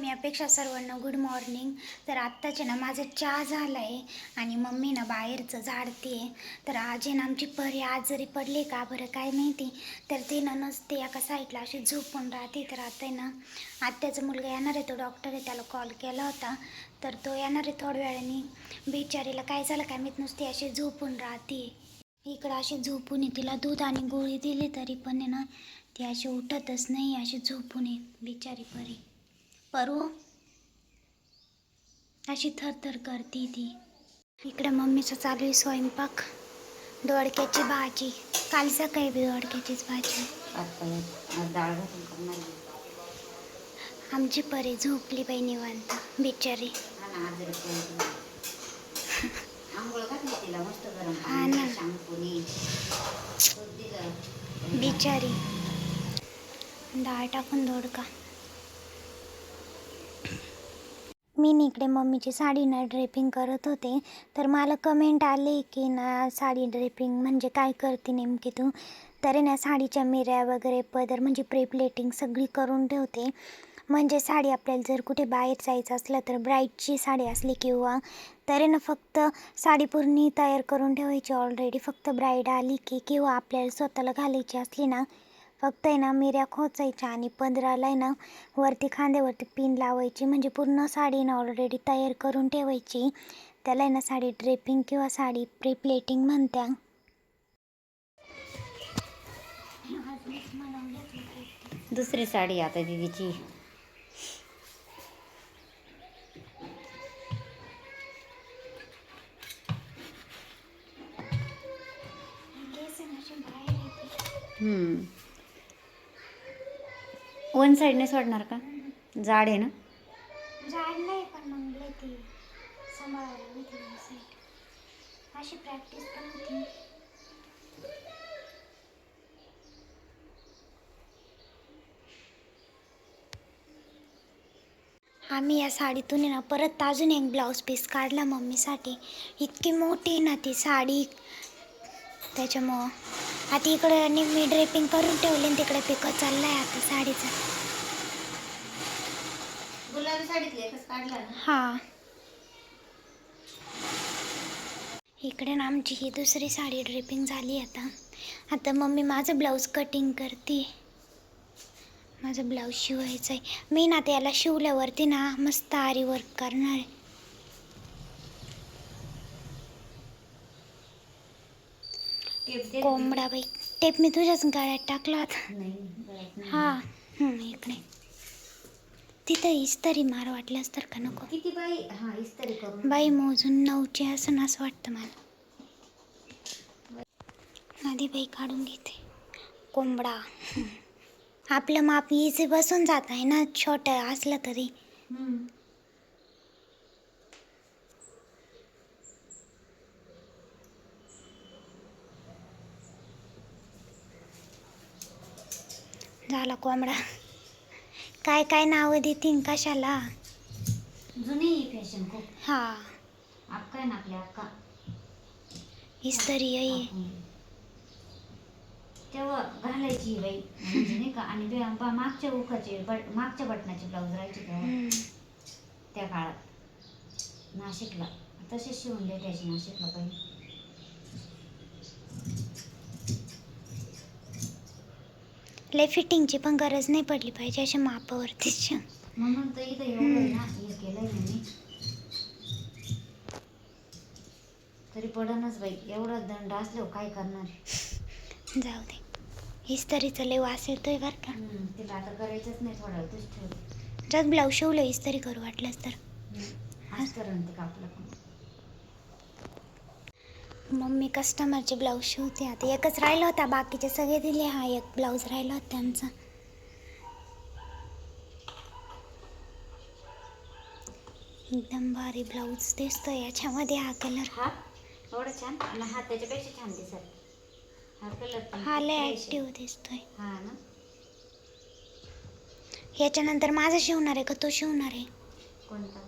मी अपेक्षा सर्वांना good morning तर आत्ताचे ना माझा चहा झाला आहे आणि मम्मी ना बाहेरचं झाडते तर आज ना आमची परी आजारी पडली का बरं काय माहिती. तर ती ना नसते एका साईडला अशी झोपून राहते. तर आता आहे ना आत्याचा मुलगा येणार आहे तो डॉक्टर आहे त्याला कॉल केला होता. तर तो येणार आहे थोड्या वेळाने. बिचारीला काय झालं काय माहीत नुसती अशी झोपून राहते इकडं अशी झोपून तिला दूध आणि गोळी दिली तरी पण आहे ना ती अशी उठतच नाही अशी झोपून आहे बिचारी परी. परू? अशी थरथर करते ती. इकडं मम्मीचं चालू आहे स्वयंपाक. दोडक्याची भाजी. काल सकाळी बी दोडक्याचीच भाजी. आमची परी झोपली बाई निवांत बिचारी. हा ना बिचारी. डाळ टाकून दोडका. मी इकडे मम्मीची साडीनं ड्रेपिंग करत होते. तर मला कमेंट आले की ना साडी ड्रेपिंग म्हणजे काय करते नेमकी तू? तरी ना साडीच्या मिऱ्या वगैरे पदर म्हणजे प्रेप्लेटिंग सगळी करून ठेवते. म्हणजे साडी आपल्याला जर कुठे बाहेर जायचं असलं तर ब्राईटची साडी असली किंवा तरी ना फक्त साडी पूर्ण तयार करून ठेवायची ऑलरेडी फक्त ब्राईड आली की किंवा आपल्याला स्वतःला घालायची असली ना फक्त आहे ना मिऱ्या खोचायच्या आणि पदराला आहे ना वरती खांद्यावरती पिन लावायची. म्हणजे पूर्ण साडी ना ऑलरेडी तयार करून ठेवायची. त्याला आहे ना साडी ड्रेपिंग किंवा साडी प्रेप्लेटिंग म्हणत्या. दुसरी साडी आता दीदीची. हम्म. वन साईडने सोडणार का? जाड आहे ना? जाड नाही पण मग लय सांभाळायला होती मला साईड. अशी प्रॅक्टिस पण होती. आम्ही या साडीतून ना परत अजून एक ब्लाऊज पीस काढला मम्मीसाठी. इतकी मोठी ना ती साडी. त्याच्यामुळं आता इकडं मी ड्रेपिंग करून ठेवली तिकडे पिकं चाललाय आता साडीचा. गुलाबी साडीतली एकच काढला ना? हा. इकडे ना आमची ही दुसरी साडी ड्रेपिंग झाली आता. आता मम्मी माझं ब्लाऊज कटिंग करते. माझं ब्लाऊज शिवायचं आहे मी ना त्याला शिवल्यावरती ना मस्त आरी वर्क करणार आहे टेप दे कोंबडा बाई. टेप मी तुझ्याच गळ्यात टाकला होता. हा. इकडे तिथं इस्तरी मार वाटल्यास तर का नको? किती बाई? हा इस्त्री बाई मोजून नऊची असं ना असं वाटतं मला. आधी बाई काढून घेते. कोंबडा. आपलं माप इझी बसून जात आहे ना छोटं असलं तरी. झाला कोंबडा. काय काय नावं देतीन कशाला? जुनी फॅशन खूप. हा. अक्का आहे ना आपली अक्का. इस्तरी आपण. तेव्हा घालायची बाई म्हणजे नाही का आणि बे- बा- मागच्या उखाचे बट मागच्या बटनाचे ब्लाऊज राहायचे तेव्हा. हम्म. त्या काळात. नाशिकला. तसेच शिवून भेटायचे नाशिकला पहिले. लय फिटिंगची पण गरज नाही पडली पाहिजे अशा मापावरतीच म्हणून तर इथं एवढं हे केलंय ना मी. तरी पडनच बाई एवढा दंड असल्यावर काय करणार? जाऊ दे. इस्तरीचं लय वास येतोय बरं का. हम्म, तिला आता करायचंच नाही थोडा वेळ ठेव जर ब्लाऊज शिवलं इस्तरी करू वाटलंच तर. आज करण ते कापलं पण. मम्मी कस्टमरचे ब्लाऊज शिवते आता. एकच राहिला होता बाकीचे सगळे दिले. हा एक ब्लाऊज राहिला होता त्यांचा एकदम भारी ब्लाऊज दिसतोय याच्यामध्ये हा कलर हा एवढं छान? आणि हा त्याच्यापेक्षा छान दिसत. हा कलर हा लय ॲक्टिव्ह दिसतोय. हा ना? याच्यानंतर माझा शिवणार आहे का तो शिवणार आहे? कोणता?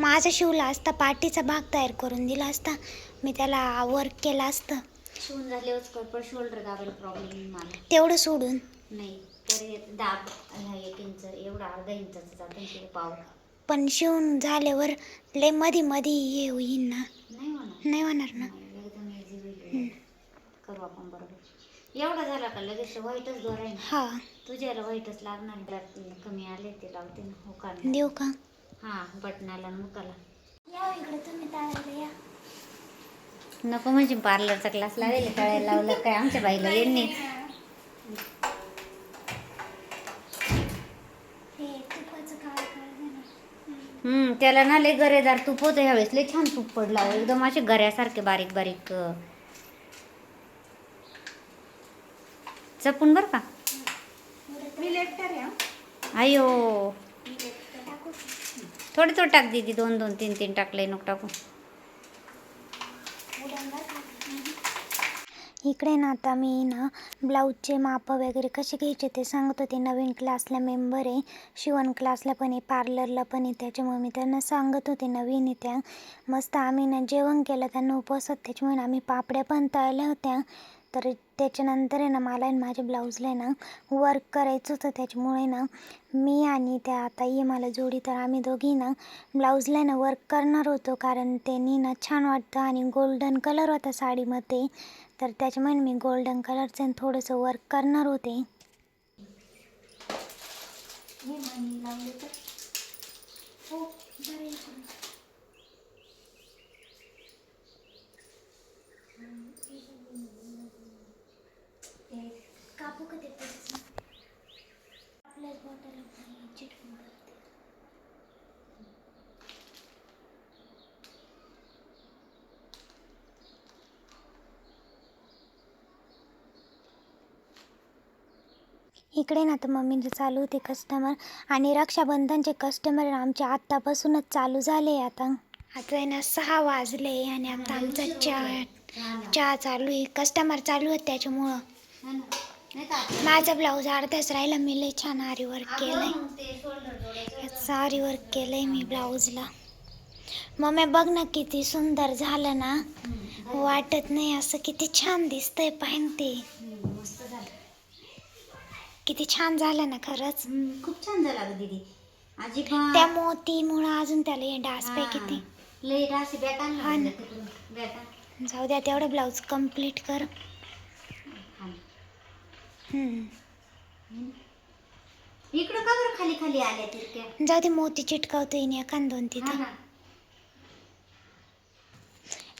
माझा शिवला असता पाठीचा भाग तयार करून दिला असता. मी त्याला वर्क केलं असतं. शिवून झाल्यावर पण शोल्डर दाबायला प्रॉब्लेम मला. तेवढं सोडून. नाही तर हे दाब ह्या एक इंच एवढा अर्धा इंचाचा जातो पाव पण शिवून झाल्यावर लयमध्ये मध्ये हे होईन ना. नाही होणार. ना. एकदम easy होईल करू आपण बरोबर. एवढा झाला का लगेच व्हाईटच ना हा. तुझ्याला व्हाईटच लागणार त्यात कमी आले ते लावते ना हो का देऊ का? हा बटनाला मुकाला. या इकडे तुम्ही तळायला या. नको म्हणजे पार्लरचा क्लास लावेल तळायला लावलं काय? आमच्या बाईला यांनी हे. हम्म त्याला ना लय गरेदार तूप होतं. ह्यावेळेस लय छान तूप पडला. एकदम असे गऱ्यासारखे बारीक बारीक अं. जपून बर का? मी लेफ्टर आहे अयो. टाकू थोडे थोडे टाक दीदी दोन दोन तीन तीन टाकले नको टाकू इकडे ना आता मी ना ब्लाऊजचे माप वगैरे कसे घ्यायचे ते सांगत होते. नवीन क्लासला मेंबर आहे शिवण क्लासला पण आहे पार्लरला पण आहे. त्याच्यामुळे मी त्यांना सांगत होते नवीन येत्या त्या. मस्त आम्ही ना जेवण केलं त्यांना उपवास होत. त्याच्यामुळे आम्ही पापड्या पण तळल्या होत्या. तर त्याच्यानंतर आहे ना मला आणि माझ्या ब्लाऊजला आहे ना वर्क करायचं होतं. त्याच्यामुळे ना मी आणि त्या ताई मला जोडी तर आम्ही दोघी ना ब्लाऊजला ना वर्क करणार होतो. कारण त्यांनी ना छान वाटतं आणि गोल्डन कलर होता साडीमध्ये. तर त्याच्यामुळे मी गोल्डन कलरचं आणि थोडंसं वर्क करणार होते. हो कापू का ते आपल्याच बॉटल चिटकून करते इकडे ना तर मम्मीचं चालू होते कस्टमर आणि रक्षाबंधनचे कस्टमर आमचे आत्तापासूनच चालू झाले आता. आता आहे ना सहा वाजले आणि आता आमचा चहा चहा चालू आहे. कस्टमर चालू आहेत त्याच्यामुळं. माझा ब्लाऊज अर्धाच राहिला. मी लय छान आरी वर्क केलंय. सारी वर्क केलंय मी ब्लाऊजला. मम्मी बघ ना किती सुंदर झालं ना. वाटत नाही असं किती छान दिसतंय पाहिन ते. किती छान झालं ना खरंच. खूप छान झाला दीदी. त्या मोतीमुळं अजून त्याला डास. पाय किती लय डासी हा. जाऊ द्या तेवढं ब्लाऊज कंप्लीट कर. इकडं का बरं खाली खाली आल्या तिरक्या जाऊ दे मोती चिटकावतो येईन एखाद दोन हा तिथं ना.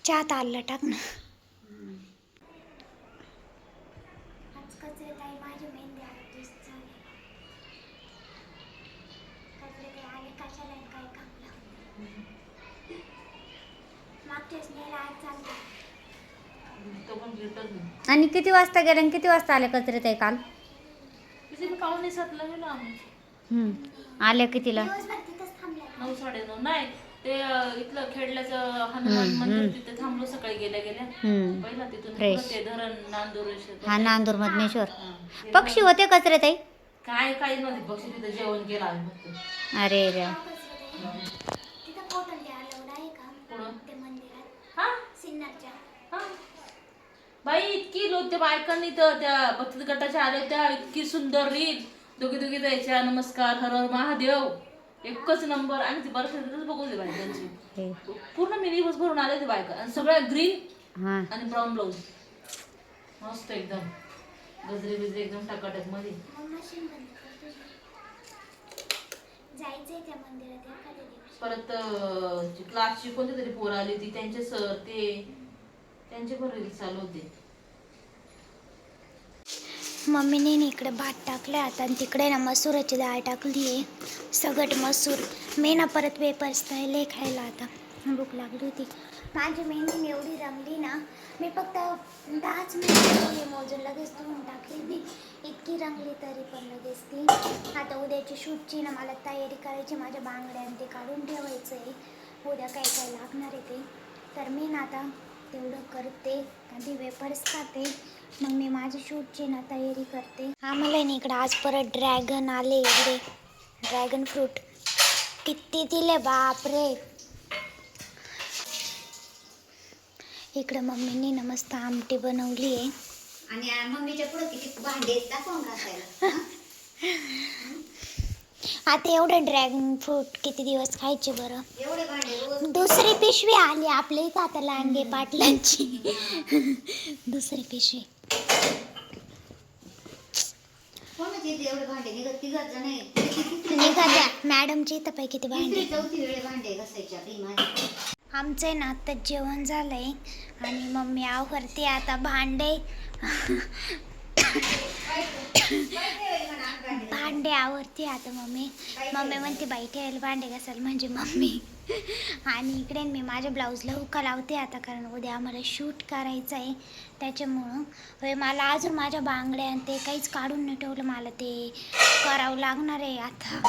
चहात आलं टाक ना. हम्म. आणि किती वाजता गेले आणि किती वाजता आले कचरे ते काल? किती पाहुणे सातला गेलो आम्ही. हम्म. आल्या कितीला नऊ नाही ते अं, इथलं खेडल्याचं हनुमान मंदिर तिथे थांबलो सकाळी गेल्या गेल्या. हम्म. पहिला तिथून Fresh. पुढं ते धरण नांदूर हा नांदूर मधनेश्वर ते पक्षी होते कचरे ताई काय काही नव्हते. पक्षी तिथे जेवण केलं आम्ही फक्त. अरे रे. पुढं हा? हा बाई इतकी लोक त्या बायकांनी तर त्या बचत गटाच्या आल्या होत्या. इतकी सुंदर रीत. दोघी दोघी द्यायच्या नमस्कार हर हर महादेव. एकच नंबर. आणि ती बरं बघून दे बायकांची. हे. पूर्ण मिनी बस भरून आले ते बायका. आणि सगळ्या ग्रीन हा. आणि ब्राऊन ब्लाऊज. मस्त एकदम. गजरे बिजरे एकदम टाकाटकमध्ये. परत क्लासची कोणती तरी पोरं आली होती. त्यांचे सर ते. त्यांचे पण चालू होते. मम्मीने ना इकडे भात टाकले आता आणि तिकडे ना मसूराची डाळ टाकली आहे. सगट मसूर. मी ना परत वेपर्स तळले खायला आता. भूक लागली होती. माझी मेहंदी एवढी रंगली ना मी फक्त दहाच मिनिट मोजून लगेच धुवून टाकली मी इतकी रंगली तरी पण लगेच ती. आता उद्याची शूटची ना मला तयारी करायची माझ्या बांगड्या ते काढून ठेवायचं आहे उद्या काय काय लागणार आहे ते. तर मी ना आता तेवढं करते. आधी वेपर्स खाते. मग मी माझी शूटची ना तयारी करते. आम्हाला ना इकडं. आज परत ड्रॅगन आले इकडे. ड्रॅगन फ्रूट किती दिले बापरे. इकडं मम्मीने ना मस्त आमटी बनवली आहे. आणि मम्मीच्या पुढे किती भांडे आहेत दाखवून घासायला आता एवढं ड्रॅगन फ्रूट किती दिवस खायचे बरं? दुसरी पिशवी आली आपल्या इथं आता लांडगे पाटलांची. दुसरी पिशवी. मॅडमची इथं पैकी किती भांडी. आमचं ना आता जेवण झालंय. आणि मम्मी आवरते आता भांडे. भांडे आवडते आता मम्मी. मम्मी म्हणते बाई ठेवायला भांडे घासाल म्हणजे मम्मी. आणि इकडे मी माझ्या ब्लाऊजला हुका लावते आता कारण उद्या आम्हाला शूट करायचं आहे. त्याच्यामुळं होय मला अजून माझ्या बांगड्या ते काहीच काढून न ठेवलं मला ते करावं लागणार आहे आता.